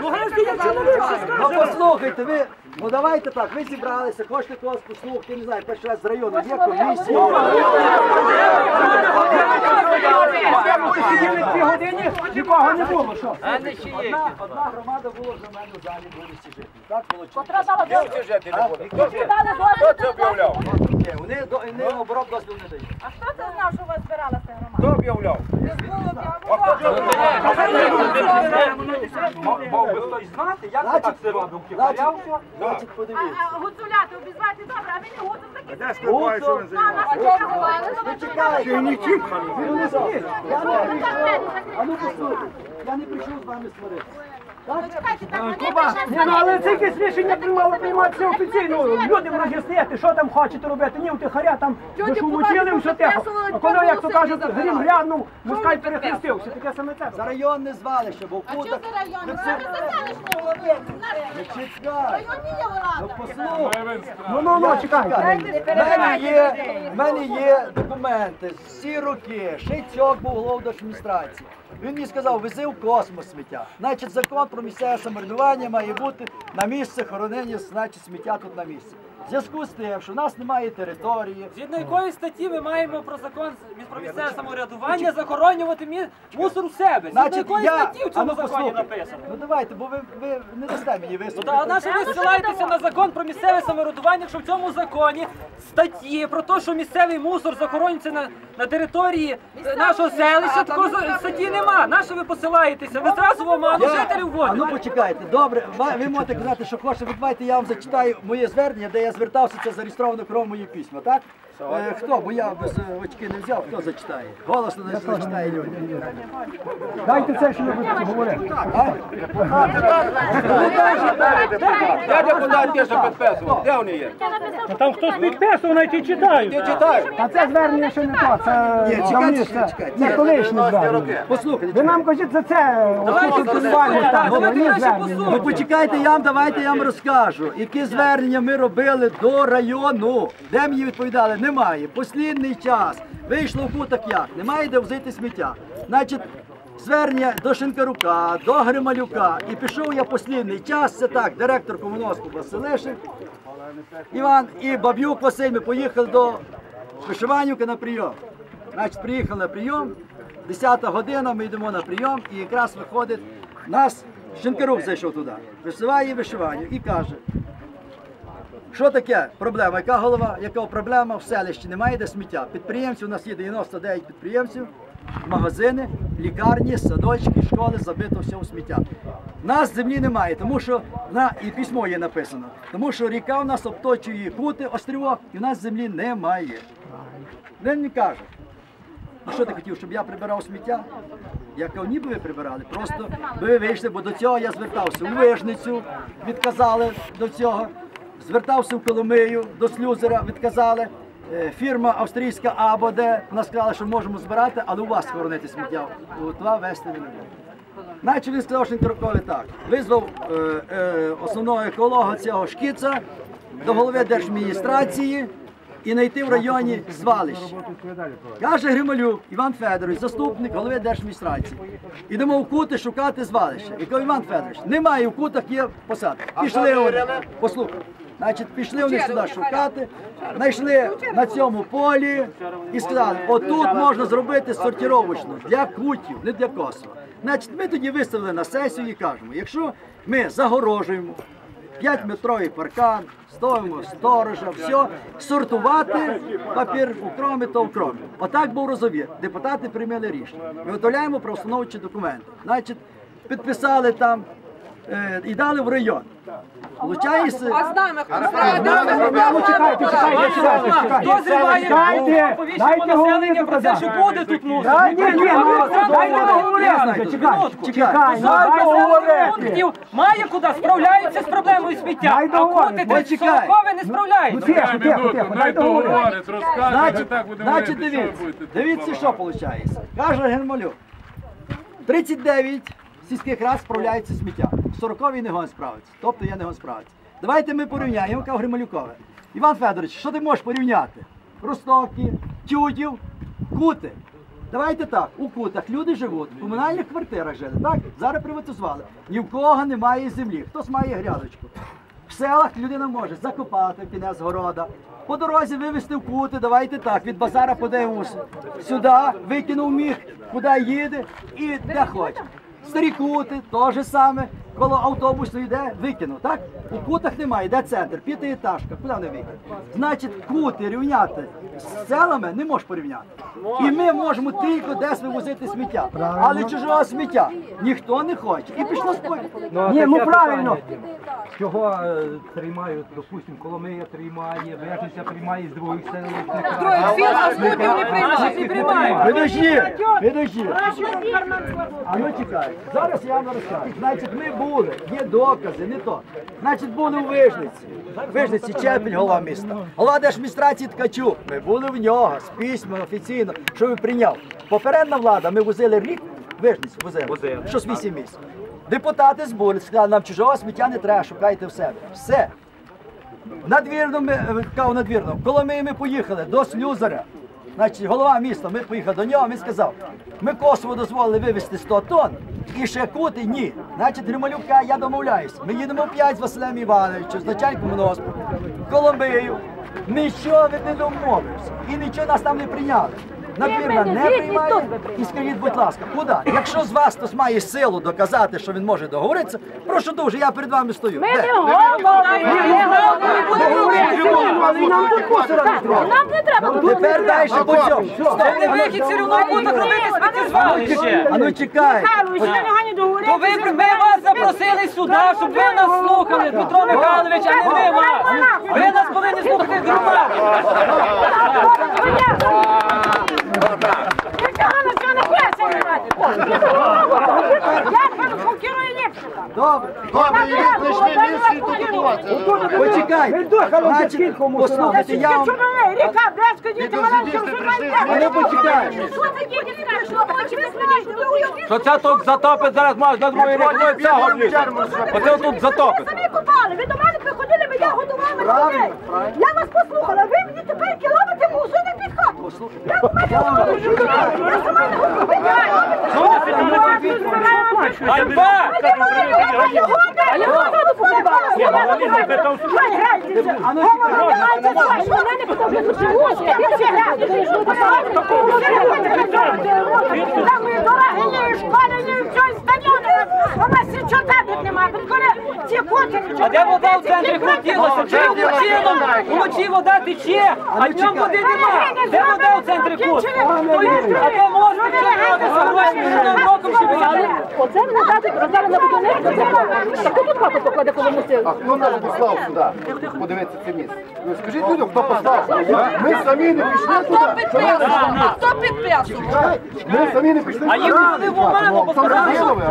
Ну, грязний чоловік, що Ну скаже. послухайте, ви, ну давайте так, ви зібралися, хочете когось послухати, не знаю, перший раз з району, є комісія. Сиділи дві години, нікого не було, що? Одна, одна громада була вже в мене в залі вулиці жити. Так вийшло. Котра дала дозвіл? жити не буде? Хто це об'являв? Ні, Вони до наоборот дозвіл не дають. А хто це знав, що у вас збиралася громада? Хто об'являв? Мав би хтось знати, як ти так це робив. Значить, значить, подивіться. гуцуляти обізвати добре, а ви не гуцул такі Де скрипає, що він займається? не смієте. Я не прийшов. Ну я не прийшов з вами сваритися. Куба, ні, ну, але це якесь рішення приймало прийматися офіційно. Людям роз'яснити, що там хочете робити. Ні, втихаря там дошумутіли, все тихо. А коли, як то кажуть, грім глянув, москаль перехрестився. Таке саме це. За районне звалище, бо в А що за район? Ви записали, що ви Не чекай. Районні є Ну послухай. Ну, ну, ну, чекайте. В мене є, в мене є документи всі роки. Шейцьок був головдержадміністрації. Він мені сказав, вези в космос сміття. Значить, закон про місцеве самоврядування має бути на місце хоронення, значить, сміття тут на місці. В зв'язку з тим, що в нас немає території, Згідно якої статті ми маємо про закон про місцеве самоврядування захоронювати мі- мусор у себе? Згідно значить, якої я... статті в А цьому ну, законі послухайте. написано? Ну давайте, бо ви, ви не дасте мені Ну виступити. та а на що ви ссилаєтеся на закон про місцеве самоврядування, якщо в цьому законі статті про те, що місцевий мусор захоронюється на, на території е, нашого селища, такої статті нема. На що ви посилаєтеся? Ви зразу в оману жителів А ну вводите. почекайте, добре, ва- ви можете казати, що хочете, ви давайте я вам зачитаю моє звернення, де я звертався, це зареєстровано кров мої письма, так? Е, хто? Бо я без е, очки не взяв, хто зачитає? Голосно не зачитає люди. Дайте це, що ви будете говорити. Де депутат ті, що підписував? Де вони є? Там хтось підписував, навіть і читають. Читаю. А це звернення ще не то, це Ні, чекайте, давніше, чекайте. не колишнє звернення. Послухайте, Ви нам кажіть за це, оце фестивальне, так, головні звернення. Ну почекайте, я вам давайте я вам розкажу, які звернення ми робили до району, де мені відповідали, немає. Послідний час вийшло в куток як, немає де взяти сміття. Значить, звернення до Шинкарука, до Грималюка. І пішов я послідний час, це так, директор комуновського Василишин, Іван і Баб'юк Василь, ми поїхали до Вишиванівки на прийом. Значить, приїхали на прийом, 10 година, ми йдемо на прийом, і якраз виходить нас, Шинкарук зайшов туди, висиває вишиванню і каже, що таке проблема? Яка голова, яка проблема в селищі? Немає де сміття. Підприємців у нас є 99 підприємців, магазини, лікарні, садочки, школи, забито все у сміття. Нас землі немає, тому що на і письмо є написано, тому що ріка у нас обточує кути, острівок, і у нас землі немає. Він мені каже, а що ти хотів, щоб я прибирав сміття? Я кажу, ніби ви прибирали, просто ви вийшли, бо до цього я звертався у вижницю, відказали до цього. Звертався в Коломию до слюзера, відказали. Е, Фірма австрійська АБД, вона сказала, що можемо збирати, але у вас хоронити сміття. Туди вести не буде. Наче він сказав, що він так. Визвав е, е, основного еколога цього шкіца до голови держадміністрації і знайти в районі звалище. Каже Грималюк Іван Федорович, заступник голови держадміністрації. Ідемо в кути шукати звалище. І кажу, Іван Федорович, немає в кутах, є посадка. Пішли вони, послухай. Значить, пішли вони сюди шукати, знайшли на цьому полі і сказали, отут можна зробити сортировочну для кутів, не для косова. Значить, ми тоді виставили на сесію і кажемо, якщо ми загорожуємо 5-метровий паркан, ставимо сторожа, все, сортувати папір кромі, то кромі. Отак був розовір. Депутати прийняли рішення. Виготовляємо установчі документи. Значить, підписали там е, і дали в район. Получається, А з нами хто Ну, чекайте, чекайте, чекайте, Хто зриває Дайте, повіщення населення говорити про те, що буде тут мусор? Ні, ні, ну, дайте договорити. Чекай, чекай, ну пунктів має куди справляються з проблемою сміття, Дай а Ой, чекай. не Ну справляються. тихо, тихо, тихо, дай договорити. Значить, так будемо значить дивіться, дивіться, що виходить. Каже Гермалюк, 39 сільських рад справляються з сміття, 40 не гон справиться, тобто я не справиться. Давайте ми порівняємо, я кажу Грималюкове. Іван Федорович, що ти можеш порівняти? Ростоки, Чудів, Кути. Давайте так, у кутах люди живуть, в комунальних квартирах жили, так? Зараз приватизували. Ні в кого немає землі. Хтось має грядочку. В селах людина може закопати в кінець города. По дорозі вивезти в кути, давайте так, від базара подивимося. Сюди викинув міг, куди їде і де хоче. Старі кути, то же саме, коло автобусу йде, викинув, так? У кутах немає, де центр, п'ятиэтажка, куди вони викинуть? Значить, кути рівняти з селами не можеш порівняти. І ми можемо тільки десь вивозити сміття. Але чужого сміття ніхто не хоче. І пішло спорі. Ні, ну правильно. Чого е, приймають, допустимо, Коломия приймає, Вежниця приймає з других селищних. Наших не приймають. Підожди, підожди. А ну чекай. Зараз я вам розкажу. Значить, ми були, є докази, не то. Значить, були у Вижниці. Вижниці Чепель, голова міста. Голова держадміністрації Ткачук. Ми були в нього з письмом офіційно, що він прийняв. Попередна влада, ми возили рік, Вижницю возили, що з 8 місяців. Депутати збору сказали, нам чужого сміття не треба, шукайте в себе. Все. Надвірно ми е, надвірно. Коли ми, ми поїхали до Слюзаря, значить голова міста, ми поїхали до нього, він сказав, ми Косово дозволили вивезти 100 тонн, і ще кути ні. Значить, Грималюк я домовляюсь. Ми їдемо п'ять з Василем Івановичем, з начальником Моноспу, в Коломию. Нічого ви не домовився. І нічого нас там не прийняли. Надвірна не приймає. І скажіть, будь ласка, куди? Якщо з вас хтось має силу доказати, що він може договоритися, прошу дуже, я перед вами стою. Де? Нам не треба. Тепер далі по цьому. Не вихід все одно кутах робити сміттєзвалище. А ну чекай. То ви ми вас запросили сюди, щоб ви нас слухали, Дмитро Михайлович, а не ми вас. Ви нас повинні слухати громади. Добре. Добре, і ви знайшли місце і тут готуватися. Почекайте. Значить, послухайте, я вам... Ріка, Брестська, діти, маленькі, вже А ну почекайте. Що це діти страшно? Хоче ви знаєте, Що це тут затопить зараз може на другий рік, ну і це горліше. Оце тут Ви самі купали, ви до мене приходили, ми я годувала людей. Я вас послухала, ви мені тепер кілометри мусу не підходите. Я до мене говорю, я сама не говорю. Ви Ганьба! А де вода в центрі крутилася? Чим? Вночі вода тече, а днем води нема. Де вода в центрі кут? А то можна чого гроші мільйон роком ще взяли. Оце мене дати роздали на будівництво. Це хто тут хату покладе, коли мусив? А хто нас послав сюди? Подивитися це місце. Ну, скажіть людям, хто послав. Ми самі не пішли туди. Ви А хто підписував? Ми самі не пішли туди. А їх вони в оману поставили.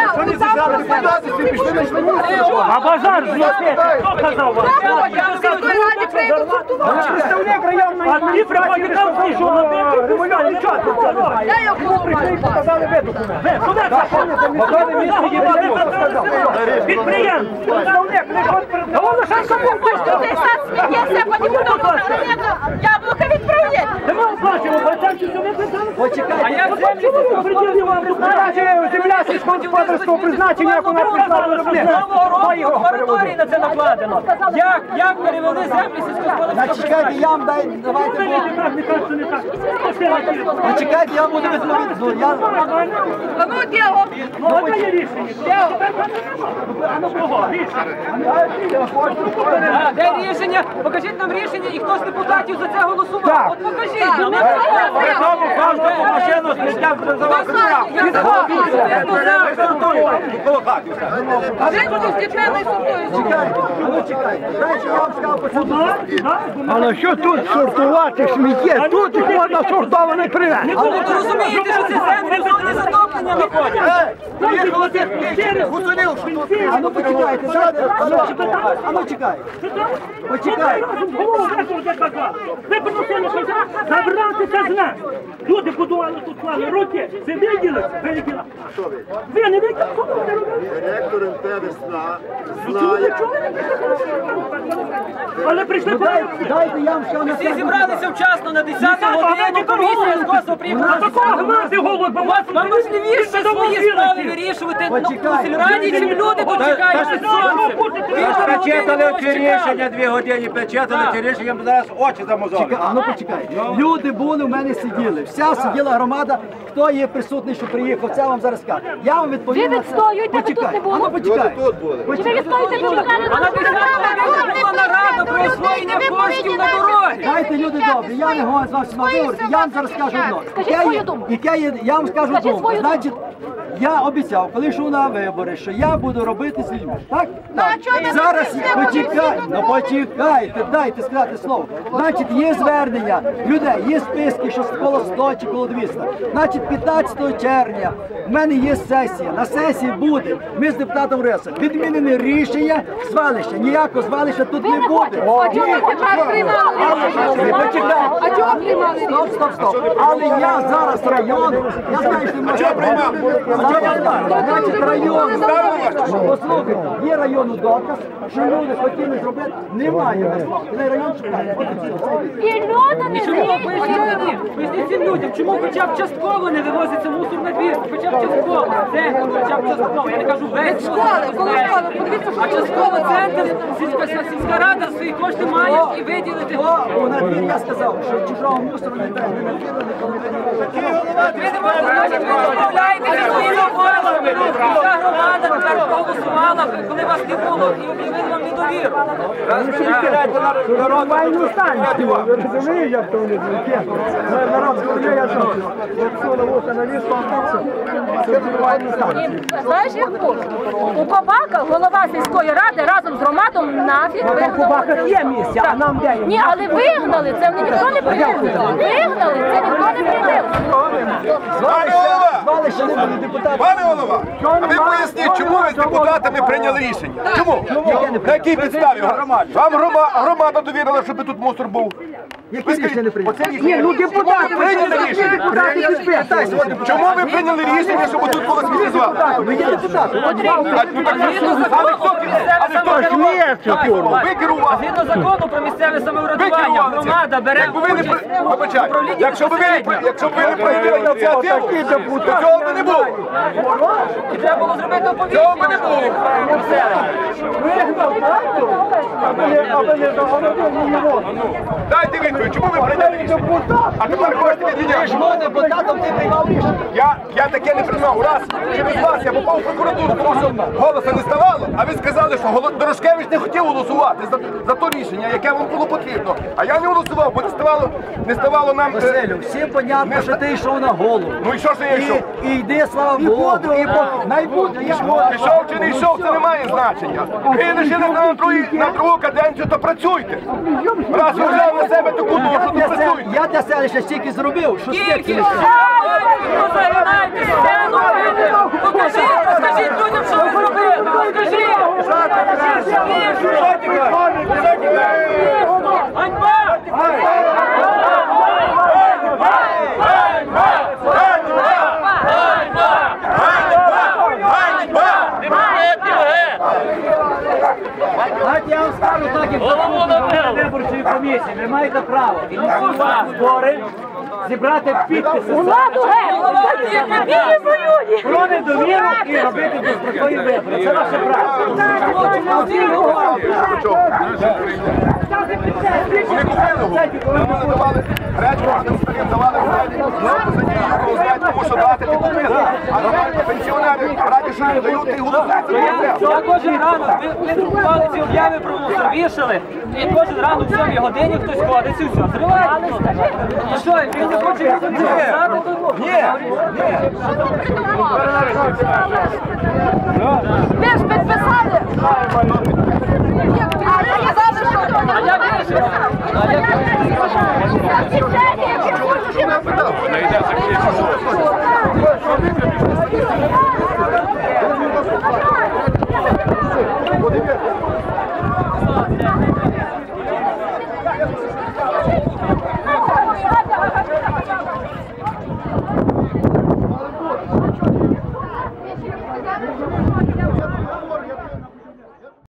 А робите депутати всі пішли місце. А базар зносити, хто казав вам? Представник районної А на це знає. Я його Прийшли і показали ви. Ви, куди це? Представник, Яблука відправляє. Що? А як землі Призначення земля сільськогосподарського призначення, як прийшла до виробництва. Хто його Мораторій на це накладено. Як, як перевели землі сільськогосподарського чекайте, я вам дай, давайте, бо... Не не я буду відповідати. Ну, я... А ну. Ну, є рішення. А ну? Де рішення? Покажіть нам рішення, і хто з депутатів за це голосував. От покажіть. Ну, ми При тому кожному машину сміття призивав Чекайте, а ну чекайте. Дайте, я вам сказав, почему. Але що тут сортувати сміття? Тут можна сортоване привезти. ви розумієте, що ці землі в зоні затоплення зверненнями ходять. А ну почекайте, дайте, а ну чекайте, а ну чекайте. Почекайте. Ви приносили щось забрати нас. Люди будували тут клали руки, це виділи, виділи. Ви не виділи, що? Директор МТ Весна це Але прийшли Ну дайте, дайте я вам ще на Всі зібралися вчасно на 10 годину, комісія з косу приїхала. такого мати голод, бо вас важливіше свої справи вирішувати ну, у сільраді, чим люди тут чекають під сонцем. Печетали ці рішення дві години, печетали ці рішення, я зараз очі замозолив. А ну почекайте. Люди були, в мене сиділи. Вся сиділа громада. Хто є присутній, що приїхав, це вам зараз скажу. Я вам відповім Ви на це. відстоюєте, ви тут Почекай, не було? а ну почекай. тут були. Чи ви відстоїте А на 10 годину була нарада про освоєння коштів на дороги. Дайте люди добрі, я не гоню з вами всіма говорити. Я вам зараз скажу одно. Скажіть свою думку. Я вам скажу Скажіть думку. Свою думку. Значить, я обіцяв, коли йшов на вибори, що я буду робити з людьми. Так? так. Зараз почекайте, ну почекайте, дайте сказати слово. Значить, є звернення людей, є списки, що коло 100 чи коло 200. Значить, 15 червня в мене є сесія. На сесії буде. Ми з депутатом Реса. Відмінене рішення звалища. Ніякого звалища тут не буде. А чого ви тепер приймали? А чого приймали? Стоп, стоп, стоп. Але я зараз район. Я знаю, що ми приймав. Значить, район. Послухайте, є району доказ, що люди хотіли зробити. Немає. Не район шукає. І люди не поясніть людям, чому хоча б частково не вивозиться мусор на двір? Хоча б частково. Центр, хоча б частково. Я не кажу весь школи, коли А частково центр, сільська, сільська рада свої кошти має і виділити. О, на двір я сказав, що чужого мусору не треба. Не накидали, ніколи не Ви не ви обов'язками. Вся громада тепер проголосувала, коли вас не було, і об'явили Нормальну. Розумієш, як то вони? Народ я що? Якщо на на ліс, це нормальну станцію. Знаєш, як було? У Кобака голова сільської ради разом з громадом нафіг кубаках є місця, а нам де? Ні, але вигнали, це ніхто не прийняв. Вигнали, це ніхто не прийняв. Пане голова! Звалище не буде. Пане голова! А ви поясніть, чому ви з депутатами прийняли рішення? Чому? Якій підставі? Вам грома- громада довірила, щоб тут мусор був. Які рішення не прийняли? Рішення. Ну, депутати прийняли рішення. Депутати підписують. Чому ви прийняли рішення, щоб тут було сміттєзвалище? Ну є депутати. Але хто керував? Ви керували. Згідно закону про місцеве самоврядування, громада бере ви участь у управлінні якщо б ви не при- якщо б ви не проявили ініціативу, то цього б не було. І треба було зробити Цього б оповіщення. не було. Дайте відповідь, чому ви прийняли рішення? А тепер хочете відміняти. Чому депутатом ти приймав рішення? Я, я таке не приймав. Раз через вас я попав в прокуратуру, тому що голоса не ставало, а ви сказали, що Голо- Дорошкевич не хотів голосувати за, за то рішення, яке вам було потрібно. А я не голосував, бо не ставало, не ставало нам. е, Василю, всім понятно, що ти йшов на голову. Ну і що ж я йшов? І, і йди, слава Богу, і по... найбуде, я Пішов чи не йшов, це не має значення. Ви лишили на, другу, на другу каденцію, то працюйте. Раз ви взяли на себе таку то для се- працюйте. я для селища стільки зробив, що Скільки? скільки. Загинайтеся! Покажіть, розкажіть людям, що ви зробили! Покажіть! Ганьба я вам скажу так, як голова виборчої комісії. Ви маєте право ініціювати збори, зібрати підписи Владу геть! Про недовіру і робити дострокові вибори. Це ваше право. Вони купили. Вони давали гречку, тим старим давали знаєте, тому що дати не купили. А нормально пенсіонери раді, що не дають, і голосують. Я кожен ранок, ми друкували ці об'яви про мусор, вішали, і кожен ранок в 7 годині хтось ходить і все. А що, він не хоче сказати Ні, Ні, Ви ж підписали!